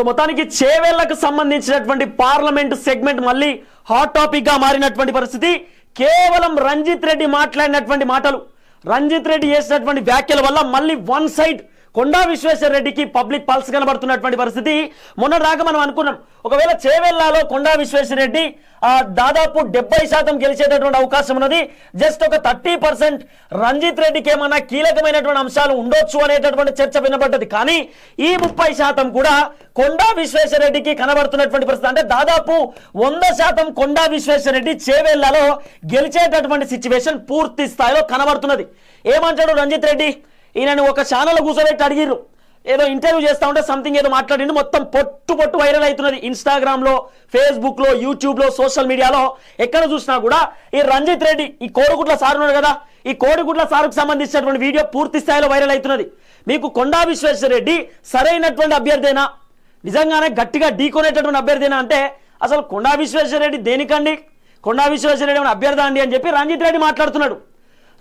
So మొత్తానికి చేవేళ్ళకు సంబంధించినటువంటి parliament segment మళ్ళీ హాట్ టాపిక్గా మారినటువంటి పరిస్థితి. కేవలం రంజిత్ రెడ్డి మాట్లాడినటువంటి మాటలు రంజిత్ రెడ్డి చేసినటువంటి వ్యాఖ్యల వల్ల మళ్ళీ వన్ సైడ్ కొండా విశ్వేశ్వర రెడ్డికి పబ్లిక్ పల్స్ కనబడుతున్నటువంటి పరిస్థితి. మొన్న రాక మనం అనుకున్నాం ఒకవేళ చేవెళ్ళాలో కొండా విశ్వేశ్వర రెడ్డి దాదాపు డెబ్బై శాతం గెలిచేటటువంటి అవకాశం ఉన్నది. జస్ట్ ఒక థర్టీ పర్సెంట్ రంజిత్ రెడ్డికి ఏమన్నా కీలకమైనటువంటి అంశాలు ఉండొచ్చు అనేటటువంటి చర్చ వినబడ్డది. కానీ ఈ ముప్పై శాతం కూడా కొండా విశ్వేశ్వర రెడ్డికి కనబడుతున్నటువంటి పరిస్థితి. అంటే దాదాపు వంద శాతం కొండా విశ్వేశ్వర రెడ్డి చేవేళ్ళలో గెలిచేటటువంటి సిచ్యువేషన్ పూర్తి స్థాయిలో కనబడుతున్నది. ఏమంటాడు రంజిత్ రెడ్డి? ఈయనను ఒక ఛానల్ కూర్చోబెట్టి అడిగిర్రు. ఏదో ఇంటర్వ్యూ చేస్తా ఉంటే సంథింగ్ ఏదో మాట్లాడింది మొత్తం పొట్టు పొట్టు వైరల్ అవుతున్నది. ఇన్స్టాగ్రామ్లో ఫేస్బుక్లో యూట్యూబ్లో సోషల్ మీడియాలో ఎక్కడ చూసినా కూడా ఈ రంజిత్ రెడ్డి ఈ కోడిగుట్ల సార్ ఉన్నాడు కదా. ఈ కోడిగుట్ల సార్కు సంబంధించినటువంటి వీడియో పూర్తి స్థాయిలో వైరల్ అవుతున్నది. మీకు కొండా విశ్వేశ్వర రెడ్డి సరైనటువంటి అభ్యర్థేనా? నిజంగానే గట్టిగా ఢీకొనేటటువంటి అభ్యర్థేనా అంటే అసలు కొండా విశ్వేశ్వర రెడ్డి దేనికండి? కొండా విశ్వేశ్వరరెడ్డి రెడ్డి అండి అని చెప్పి రంజిత్ రెడ్డి మాట్లాడుతున్నాడు.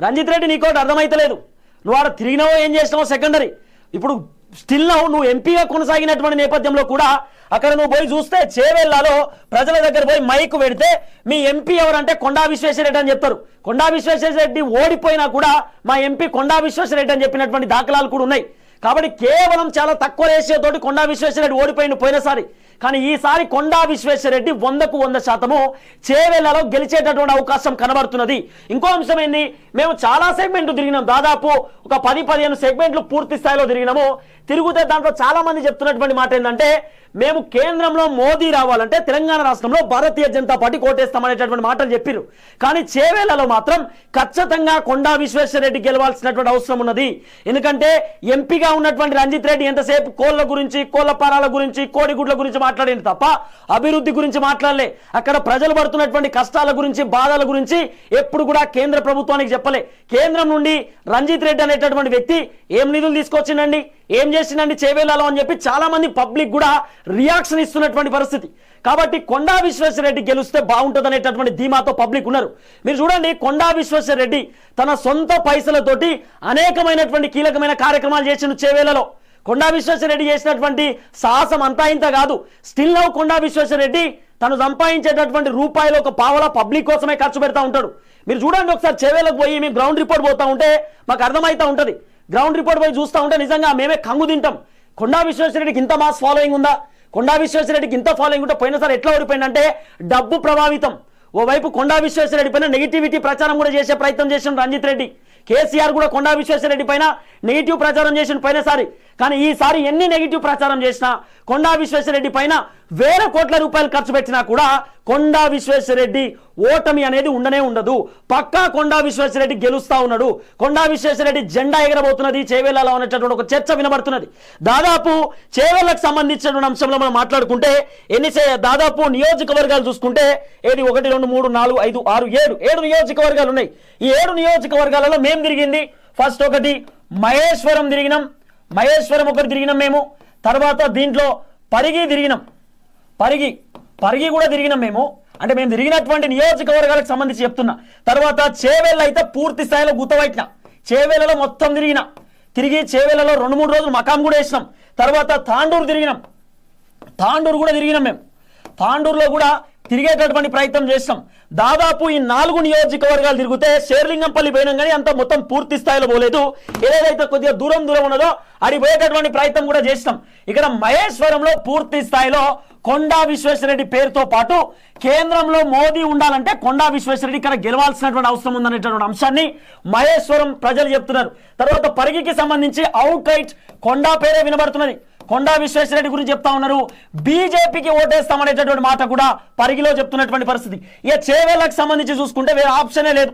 రంజిత్ రెడ్డి నీకోటి అర్థమైతలేదు. నువ్వు ఆడ తిరిగినావో ఏం చేసినావో సెకండరీ ఇప్పుడు స్టిల్ నవ్వు నువ్వు ఎంపీగా కొనసాగినటువంటి నేపథ్యంలో కూడా అక్కడ నువ్వు పోయి చూస్తే చేవెళ్ళలో ప్రజల దగ్గర పోయి మైక్ పెడితే మీ ఎంపీ ఎవరంటే కొండా విశ్వేశ్వరరెడ్డి అని చెప్తారు. కొండా విశ్వేశ్వరరెడ్డి ఓడిపోయినా కూడా మా ఎంపీ కొండా విశ్వేశ్వరరెడ్డి అని చెప్పినటువంటి దాఖలాలు కూడా ఉన్నాయి. కాబట్టి కేవలం చాలా తక్కువ రేషియోతోటి కొండా విశ్వేశ్వరరెడ్డి ఓడిపోయిన ఓడిపోయింది పోయినసారి. కానీ ఈసారి కొండా విశ్వేశ్వర రెడ్డి వందకు వంద శాతము చేవేళ్ళలో గెలిచేటటువంటి అవకాశం కనబడుతున్నది. ఇంకో అంశం ఏంది? మేము చాలా సెగ్మెంట్లు తిరిగినాం. దాదాపు ఒక పది పదిహేను సెగ్మెంట్లు పూర్తి స్థాయిలో తిరిగినాము. తిరిగితే దాంట్లో చాలా మంది చెప్తున్నటువంటి మాట ఏంటంటే మేము కేంద్రంలో మోదీ రావాలంటే తెలంగాణ రాష్ట్రంలో భారతీయ జనతా పార్టీ కోటేస్తామనేటటువంటి మాటలు చెప్పారు కానీ చేవేళ్ళలో మాత్రం ఖచ్చితంగా కొండా విశ్వేశ్వర రెడ్డి గెలవాల్సినటువంటి అవసరం ఉన్నది. ఎందుకంటే ఎంపీగా ఉన్నటువంటి రంజిత్ రెడ్డి ఎంతసేపు కోళ్ళ గురించి కోళ్ళ పారాల గురించి కోడిగుడ్ల గురించి మాట్లాడింది తప్ప అభివృద్ధి గురించి మాట్లాడలే. అక్కడ ప్రజలు పడుతున్నటువంటి కష్టాల గురించి బాధల గురించి ఎప్పుడు కూడా కేంద్ర ప్రభుత్వానికి చెప్పలే. కేంద్రం నుండి రంజిత్ రెడ్డి అనేటటువంటి వ్యక్తి ఏం నిధులు తీసుకొచ్చిండండి? ఏం చేసిందండి? చేవేలాలో అని చెప్పి చాలా మంది పబ్లిక్ కూడా రియాక్షన్ ఇస్తున్నటువంటి పరిస్థితి. కాబట్టి కొండా విశ్వేశ్వర రెడ్డి గెలిస్తే బాగుంటుంది అనేటటువంటి ధీమాతో పబ్లిక్ ఉన్నారు. మీరు చూడండి కొండా విశ్వేశ్వర రెడ్డి తన సొంత పైసలతోటి అనేకమైనటువంటి కీలకమైన కార్యక్రమాలు చేసిన చేవేలలో కొండా విశ్వేశ్వర రెడ్డి చేసినటువంటి సాహసం అంతా ఇంత కాదు. స్టిల్ నౌ కొండా విశ్వేశ్వర రెడ్డి తను సంపాదించేటటువంటి రూపాయలు ఒక పావల పబ్లిక్ కోసమే ఖర్చు పెడతా ఉంటాడు. మీరు చూడండి ఒకసారి చేవేలకు పోయి మేము గ్రౌండ్ రిపోర్ట్ పోతా ఉంటే మాకు అర్థమవుతా ఉంటుంది. గ్రౌండ్ రిపోర్ట్ పోయి చూస్తూ ఉంటే నిజంగా మేమే కంగు తింటాం. కొండా విశ్వేశ్వరరెడ్డికి ఇంత మాస్ ఫాలోయింగ్ ఉందా? కొండా విశ్వేశ్వరరెడ్డికి ఇంత ఫాలోయింగ్ ఉంటే పోయినసారి ఎట్లా ఓడిపోయిందంటే డబ్బు ప్రభావితం. ఓవైపు కొండా విశ్వేశ్వరరెడ్డి పైన నెగిటివిటీ ప్రచారం కూడా చేసే ప్రయత్నం చేసిన రంజిత్ రెడ్డి. కేసీఆర్ కూడా కొండా విశ్వేశ్వరరెడ్డి పైన నెగిటివ్ ప్రచారం చేసిన పోయినసారి. కానీ ఈసారి ఎన్ని నెగిటివ్ ప్రచారం చేసినా కొండా విశ్వేశ్వర రెడ్డి పైన వేల కోట్ల రూపాయలు ఖర్చు పెట్టినా కూడా కొండా విశ్వేశ్వరరెడ్డి ఓటమి అనేది ఉండనే ఉండదు. పక్కా కొండా విశ్వేశ్వరరెడ్డి గెలుస్తా ఉన్నాడు. కొండా విశ్వేశ్వర రెడ్డి జెండా ఎగరబోతున్నది చేవేళ్ళలో ఉన్నటువంటి ఒక చర్చ వినబడుతున్నది. దాదాపు చేవేళ్ళకు సంబంధించినటువంటి అంశంలో మనం మాట్లాడుకుంటే ఎన్ని దాదాపు నియోజకవర్గాలు చూసుకుంటే ఏది ఒకటి రెండు మూడు నాలుగు ఐదు ఆరు ఏడు ఏడు నియోజకవర్గాలు ఉన్నాయి. ఈ ఏడు నియోజకవర్గాలలో మేము తిరిగింది. ఫస్ట్ ఒకటి మహేశ్వరం తిరిగినాం. మహేశ్వరం ఒకటి తిరిగినాం మేము. తర్వాత దీంట్లో పరిగి తిరిగినాం. పరిగి పరిగి కూడా తిరిగినాం మేము. అంటే మేము తిరిగినటువంటి నియోజకవర్గాలకు సంబంధించి చెప్తున్నా. తర్వాత చేవేళ్ళ అయితే పూర్తి స్థాయిలో గుతవైట్న. చేవేళ్ళలో మొత్తం తిరిగిన. తిరిగి చేవేళ్ళలో రెండు మూడు రోజులు మకాం కూడా వేసినాం. తర్వాత తాండూరు తిరిగినాం. తాండూరు కూడా తిరిగినాం మేము. తాండూరులో కూడా తిరిగేటటువంటి ప్రయత్నం చేసినాం. దాదాపు ఈ నాలుగు నియోజకవర్గాలు తిరిగితే షేర్లింగంపల్లి పోయినాం కానీ అంత మొత్తం పూర్తి స్థాయిలో పోలేదు. ఏదైతే కొద్దిగా దూరం దూరం ఉన్నదో అది పోయేటటువంటి ప్రయత్నం కూడా చేసినాం. ఇక్కడ మహేశ్వరంలో పూర్తి స్థాయిలో కొండా విశ్వేశ్వరరెడ్డి పేరుతో పాటు కేంద్రంలో మోదీ ఉండాలంటే కొండా విశ్వేశ్వరరెడ్డి ఇక్కడ గెలవాల్సినటువంటి అవసరం ఉందనేటటువంటి అంశాన్ని మహేశ్వరం ప్రజలు చెప్తున్నారు. తర్వాత పరిగికి సంబంధించి అవుట్ రైట్ కొండా పేరే వినబడుతున్నది. కొండా విశ్వేశ్వరరెడ్డి గురించి చెప్తా ఉన్నారు. బీజేపీకి ఓటేస్తామనేటటువంటి మాట కూడా పరిగిలో చెప్తున్నటువంటి పరిస్థితి. ఇక చేవేళ్ళకు సంబంధించి చూసుకుంటే వేరే ఆప్షనే లేదు.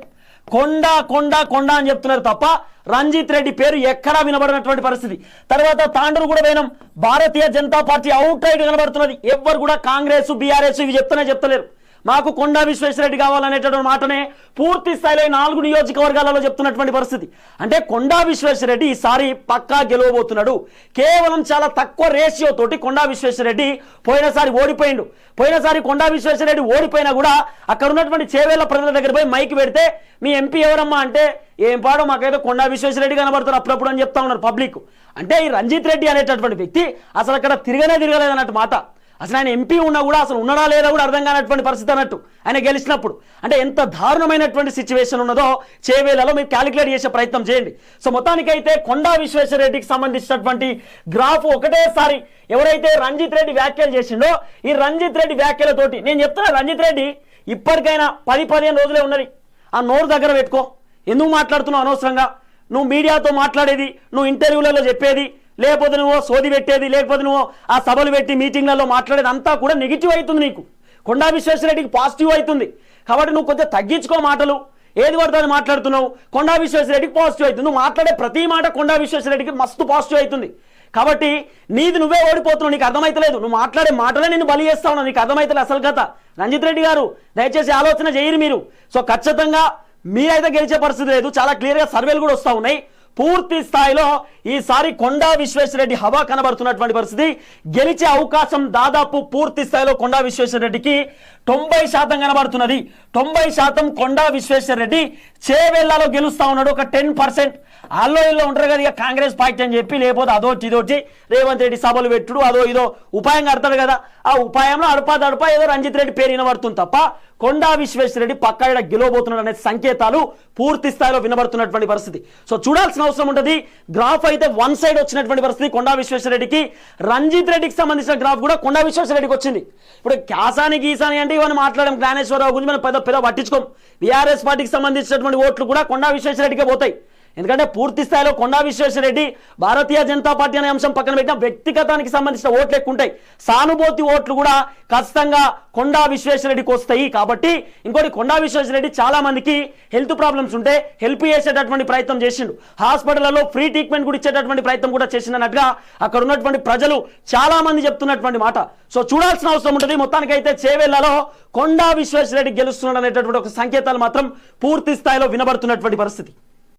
కొండ కొండ కొండ అని చెప్తున్నారు తప్ప రంజిత్ రెడ్డి పేరు ఎక్కడా వినబడినటువంటి పరిస్థితి. తర్వాత తాండూరు కూడా పోయినాం. Bharatiya Janata party outright కనబడుతున్నది. ఎవ్వరు కూడా కాంగ్రెస్ బీఆర్ఎస్ ఇవి చెప్తూనే చెప్తలేరు. మాకు కొండా విశ్వేశ్వరరెడ్డి కావాలనేటటువంటి మాటనే పూర్తి స్థాయిలో నాలుగు నియోజకవర్గాలలో చెప్తున్నటువంటి పరిస్థితి. అంటే కొండా విశ్వేశ్వరరెడ్డి ఈసారి పక్కా గెలవబోతున్నాడు. కేవలం చాలా తక్కువ రేషియో తోటి కొండా విశ్వేశ్వరరెడ్డి పోయినసారి ఓడిపోయిండు. పోయినసారి కొండా విశ్వేశ్వరరెడ్డి ఓడిపోయినా కూడా అక్కడ ఉన్నటువంటి చేవేళ్ళ ప్రజల దగ్గర పోయి మైక్ పెడితే మీ ఎంపీ ఎవరమ్మా? అంటే ఏం పాడో మాకైతే కొండా విశ్వేశ్వరరెడ్డి కనబడతారు అప్పుడప్పుడు అని చెప్తా ఉన్నారు పబ్లిక్. అంటే ఈ రంజిత్ రెడ్డి అనేటటువంటి వ్యక్తి అసలు అక్కడ తిరగనే తిరగలేదు అన్నట్టు మాట. అసలు ఆయన ఎంపీ ఉన్నా కూడా అసలు ఉన్నాడా లేదా కూడా అర్థం కానటువంటి పరిస్థితి అన్నట్టు ఆయన గెలిచినప్పుడు. అంటే ఎంత దారుణమైనటువంటి సిచ్యువేషన్ ఉన్నదో చేవేలలో మీరు క్యాలిక్యులేట్ చేసే ప్రయత్నం చేయండి. సో మొత్తానికైతే కొండా విశ్వేశ్వరరెడ్డికి సంబంధించినటువంటి గ్రాఫ్ ఒకటేసారి ఎవరైతే రంజిత్ రెడ్డి వ్యాఖ్యలు చేసిండో ఈ రంజిత్ రెడ్డి వ్యాఖ్యలతోటి నేను చెప్తున్నా రంజిత్ రెడ్డి ఇప్పటికైనా పది పదిహేను రోజులే ఉన్నది. ఆ నోరు దగ్గర పెట్టుకో. ఎందుకు మాట్లాడుతున్నావు అనవసరంగా? నువ్వు మీడియాతో మాట్లాడేది నువ్వు ఇంటర్వ్యూలలో చెప్పేది లేకపోతే నువ్వు సోది పెట్టేది లేకపోతే నువ్వు ఆ సభలు పెట్టి మీటింగ్లలో మాట్లాడేది అంతా కూడా నెగిటివ్ అవుతుంది నీకు. కొండా విశ్వేశ్వరరెడ్డికి పాజిటివ్ అవుతుంది కాబట్టి నువ్వు కొంచెం తగ్గించుకో మాటలు. ఏది పడితే అది మాట్లాడుతున్నావు. కొండా విశ్వేశ్వరరెడ్డికి పాజిటివ్ అవుతుంది నువ్వు మాట్లాడే ప్రతి మాట కొండా విశ్వేశ్వరరెడ్డికి మస్తు పాజిటివ్ అవుతుంది కాబట్టి నీది నువ్వే ఓడిపోతున్నావు. నీకు అర్థమైతలేదు. నువ్వు మాట్లాడే మాటలే నేను బలి చేస్తా ఉన్నావు. నీకు అర్థమైతలేదు అసలు కథ. రంజిత్ రెడ్డి గారు దయచేసి ఆలోచన చేయరు మీరు. సో ఖచ్చితంగా మీరైతే గెలిచే పరిస్థితి లేదు. చాలా క్లియర్గా సర్వేలు కూడా వస్తూ ఉన్నాయి. పూర్తి స్థాయిలో ఈసారి కొండా విశ్వేశ్వరరెడ్డి హవా కనబడుతున్నటువంటి పరిస్థితి. గెలిచే అవకాశం దాదాపు పూర్తి స్థాయిలో కొండా విశ్వేశ్వరరెడ్డికి తొంభై శాతం కనబడుతున్నది. తొంభై శాతం కొండా విశ్వేశ్వరరెడ్డి చేవెళ్ళలో గెలుస్తా ఉన్నాడు. ఒక టెన్ పర్సెంట్ అల్లో ఇల్లో ఉంటారు కదా ఇక కాంగ్రెస్ పార్టీ అని చెప్పి లేకపోతే అదోటి ఇదోటి రేవంత్ రెడ్డి సభలు పెట్టుడు అదో ఇదో ఉపాయం కడతాడు కదా. ఆ ఉపాయంలో అడపా దడపా ఏదో రంజిత్ రెడ్డి పేరు వినబడుతుంది తప్ప కొండా విశ్వేశ్వరరెడ్డి పక్క గెలవబోతున్నాడు అనే సంకేతాలు పూర్తి స్థాయిలో వినబడుతున్నటువంటి పరిస్థితి. సో చూడాల్సిన అవసరం ఉంటుంది. గ్రాఫ్ అయితే వన్ సైడ్ వచ్చినటువంటి పరిస్థితి కొండా విశ్వేశ్వరరెడ్డికి రంజిత్ రెడ్డికి సంబంధించిన గ్రాఫ్ కూడా కొండా విశ్వేశ్వరరెడ్డికి వచ్చింది. ఇప్పుడు క్యాసాని గీసాని అంటే ఇవన్నీ మాట్లాడడం జ్ఞానేశ్వరరావు గురించి మనం పెద్ద పెద్ద పట్టించుకోం. బీఆర్ఎస్ పార్టీకి సంబంధించినటువంటి ఓట్లు కూడా కొండా విశ్వేశ్వరరెడ్డికే పోతాయి. ఎందుకంటే పూర్తి స్థాయిలో కొండా విశ్వేశ్వరరెడ్డి భారతీయ జనతా పార్టీ అనే అంశం పక్కన పెట్టిన వ్యక్తిగతానికి సంబంధించిన ఓట్లు ఎక్కువ ఉంటాయి. సానుభూతి ఓట్లు కూడా ఖచ్చితంగా కొండా విశ్వేశ్వరరెడ్డికి వస్తాయి. కాబట్టి ఇంకోటి కొండా విశ్వేశ్వరరెడ్డి చాలా మందికి హెల్త్ ప్రాబ్లమ్స్ ఉంటే హెల్ప్ చేసేటటువంటి ప్రయత్నం చేసిండు. హాస్పిటల్లో ఫ్రీ ట్రీట్మెంట్ కూడా ఇచ్చేటటువంటి ప్రయత్నం కూడా చేసిందన్నట్టుగా అక్కడ ఉన్నటువంటి ప్రజలు చాలా మంది చెప్తున్నటువంటి మాట. సో చూడాల్సిన అవసరం ఉంటుంది. మొత్తానికైతే చేవేళ్ళలో కొండా విశ్వేశ్వరరెడ్డి గెలుస్తున్నాడు అనేటటువంటి ఒక సంకేతాలు మాత్రం పూర్తి స్థాయిలో వినబడుతున్నటువంటి పరిస్థితి.